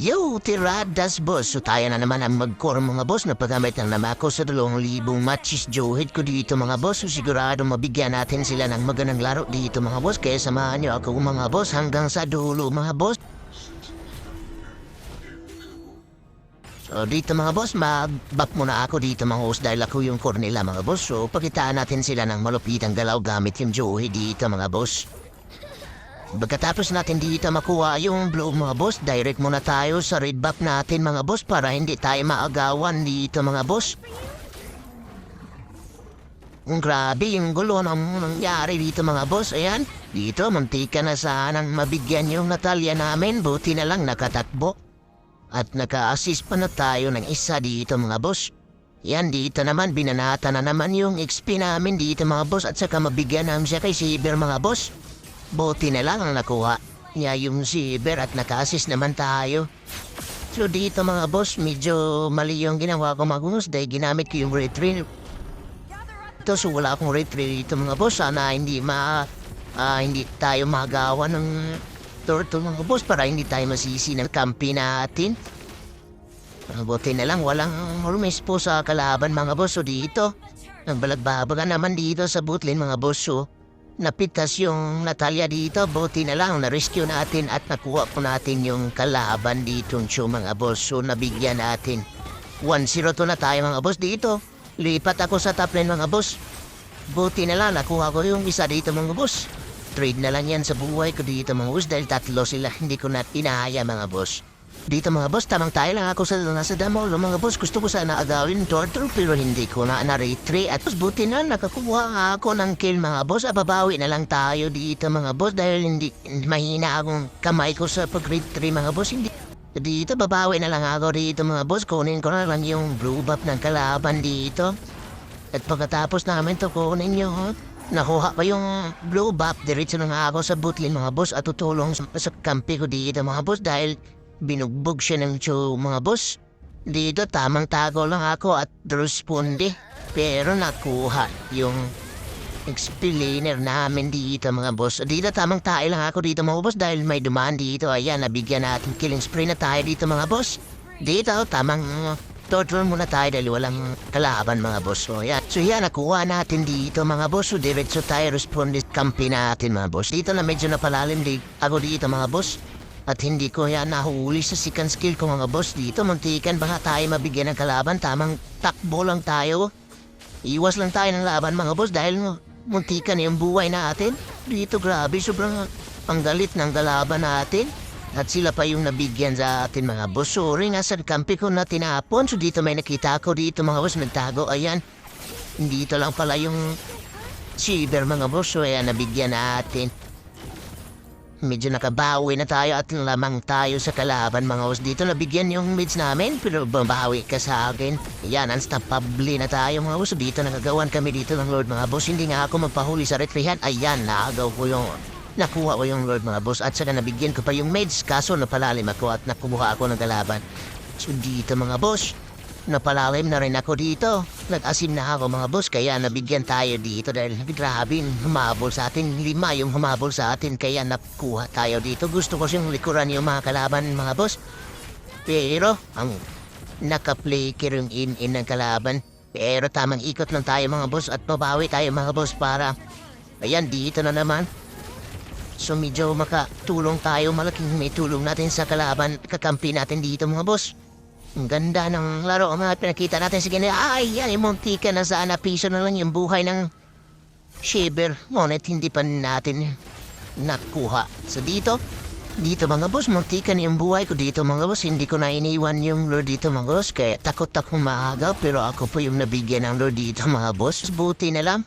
Yo, tiradas boss. So tayo na naman ang mag-core mga boss na paggamit ng namako sa dalawang libong matches Johid ko dito mga boss. So sigurado mabigyan natin sila ng magandang laro dito mga boss. Kaya samahan niyo ako mga boss hanggang sa dulo mga boss. So dito mga boss, mag-back muna ako dito mga boss dahil ako yung core nila mga boss. So pakitaan natin sila ng malupitang galaw gamit yung Johid dito mga boss. Pagkatapos natin dito makuha yung blue mga boss, direct muna tayo sa red buff natin mga boss para hindi tayo maagawan dito mga boss. Grabe yung gulo ng nangyari dito mga boss. Ayan, dito mantika na sanang mabigyan yung Natalia namin. Buti na lang nakatakbo. At naka-assist pa na tayo ng isa dito mga boss. Yan dito naman, binanata na naman yung XP namin dito mga boss at saka mabigyan namin siya kay Saber mga boss. Buti na lang ang nakuha niya yung Saber at naka-assist naman tayo. So dito mga boss, medyo mali yung ginawa ko boss dahil ginamit ko yung retrieve. Ito, so wala akong retrieve dito mga boss. Sana hindi ma... ah, hindi tayo magawa ng turtle mga boss para hindi tayo masisi ng kampi natin. Ah, Buti na lang, walang rumis po sa kalaban mga boss. So dito, nagbalagbabaga naman dito sa butlin mga boss. So, napitas yung Natalia dito. Buti na lang, na-rescue natin at nakuha po natin yung kalaban dito so, mga boss. So, nabigyan natin. 1-0 to na tayo mga boss dito. Lipat ako sa top lane mga boss. Buti na lang, nakuha ko yung isa dito mga boss. Trade na lang yan sa buhay ko dito mga boss dahil tatlo sila. Hindi ko na inahaya mga boss. Dito mga boss, tamang tayo lang ako sa nasa damo. Mga boss, gusto ko sana agawin turtle pero hindi ko na na-retry. At buti na nakakuha ako ng kill mga boss. Ababawi na lang tayo dito mga boss dahil hindi mahina akong kamay ko sa pag-retry mga boss. Hindi dito, babawi na lang ako dito mga boss. Kunin ko na lang yung blue buff ng kalaban dito. At pagkatapos namin to kunin yun, nakuha ko yung blue buff. Diretso na nga ako sa bootlin mga boss at tutulong sa, sa kampi ko dito mga boss dahil binugbog siya ng cho mga boss. Dito tamang tago lang ako at responde. Pero nakuha yung explainer namin dito mga boss. Dito tamang tayo lang ako dito mga boss dahil may dumaan dito. Ayan, nabigyan natin killing spree na tayo dito mga boss. Dito, tamang total muna tayo dahil walang kalaban mga boss. So yan, so yan, nakuha natin dito mga boss. So diretso tayo responde kampi natin mga boss. Dito na medyo napalalim di ako dito mga boss. At hindi ko yan nahuli sa second skill ko mga boss dito. Muntikan baka tayo mabigyan ng kalaban. Tamang takbo lang tayo. Iwas lang tayo ng laban mga boss dahil muntikan yung buhay natin. Dito grabe, sobrang ang galit ng kalaban natin. At sila pa yung nabigyan sa atin mga boss. Sorry nga sa kampi ko na tinapon. So dito may nakita ko dito mga boss nagtago. Ayan. Dito lang pala yung Shiver mga boss. So ayan nabigyan natin. Medyo nakabawi na tayo at lamang tayo sa kalaban mga boss. Dito nabigyan yung mids namin pero babawi ka sa akin. Yan, unstoppable na tayo mga boss. Dito nagagawan kami dito ng Lord mga boss. Hindi nga ako magpahuli sa retrihan. Ayan, naagaw ko yung nakuha ko yung Lord mga boss. At saka nabigyan ko pa yung mids. Kaso napalalim ako at nakuha ako ng kalaban. So dito mga boss, napalalim na rin ako dito. Nag-asim na ako mga boss kaya nabigyan tayo dito dahil grabe humabol sa atin. Lima yung humabol sa atin kaya nakuha tayo dito. Gusto ko siyang likuran yung mga kalaban mga boss. Pero ang nakaplay yung in-in ng kalaban. Pero tamang ikot lang tayo mga boss at mabawi tayo mga boss para ayan dito na naman. So medyo makatulong tayo, malaking may tulong natin sa kalaban, kakampi natin dito mga boss. Ang ganda ng laro, mga pinakita natin sa ganyan. Ay, yan, munti ka na sana piso na lang yung buhay ng Shiver. Ngunit hindi pa natin nakuha. So dito, dito mga boss, munti ka na yung buhay ko dito mga boss. Hindi ko na iniwan yung lord dito mga boss. Kaya takot akong maagaw, pero ako po yung nabigyan ng lord dito mga boss. Buti na lang.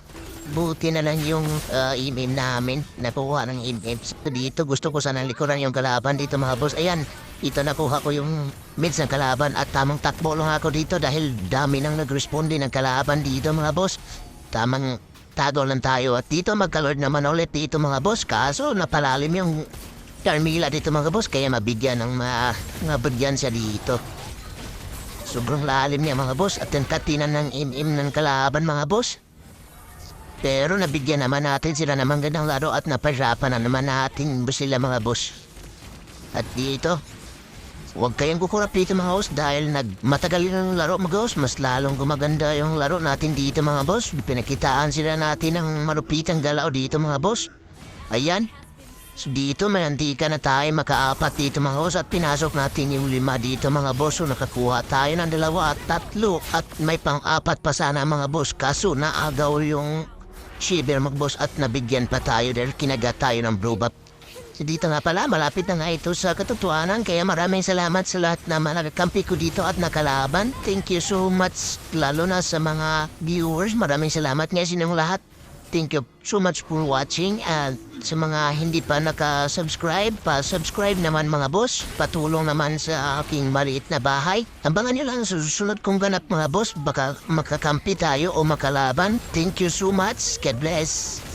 Buti na lang yung uh, email namin. Nakuha ng email. So dito, gusto ko sana likuran yung kalaban dito mga boss. Ayan, ito nakuha ko yung mids ng kalaban at tamang takbo lang ako dito dahil dami nang nag-responde ng kalaban dito mga boss. Tamang tago lang tayo at dito magkalord naman ulit dito mga boss. Kaso napalalim yung Carmila dito mga boss kaya mabigyan ng ma mabigyan siya dito. Sobrang lalim niya mga boss at yung katinan ng im-im ng kalaban mga boss. Pero nabigyan naman natin sila ng magandang laro at napahirapan na naman natin sila mga boss. At dito, Huwag kayong kukurap dito mga boss dahil nag matagal yung laro mga boss. Mas lalong gumaganda yung laro natin dito mga boss. Pinakitaan sila natin ng marupitang galaw dito mga boss. Ayan. So dito may ka na tayo makaapat dito mga boss at pinasok natin yung lima dito mga boss. So nakakuha tayo ng dalawa at tatlo at may pang-apat pa sana mga boss. Kaso naagaw yung shiver mag boss at nabigyan pa tayo dahil kinagat tayo ng blue dito nga pala, malapit na nga ito sa katotohanan. Kaya maraming salamat sa lahat na nakakampi ko dito at nakalaban. Thank you so much, lalo na sa mga viewers. Maraming salamat nga sa inyong lahat. Thank you so much for watching and sa mga hindi pa naka-subscribe, pa-subscribe naman mga boss. Patulong naman sa aking maliit na bahay. Abangan nyo lang sa susunod kong ganap mga boss. Baka makakampi tayo o makalaban. Thank you so much. God bless.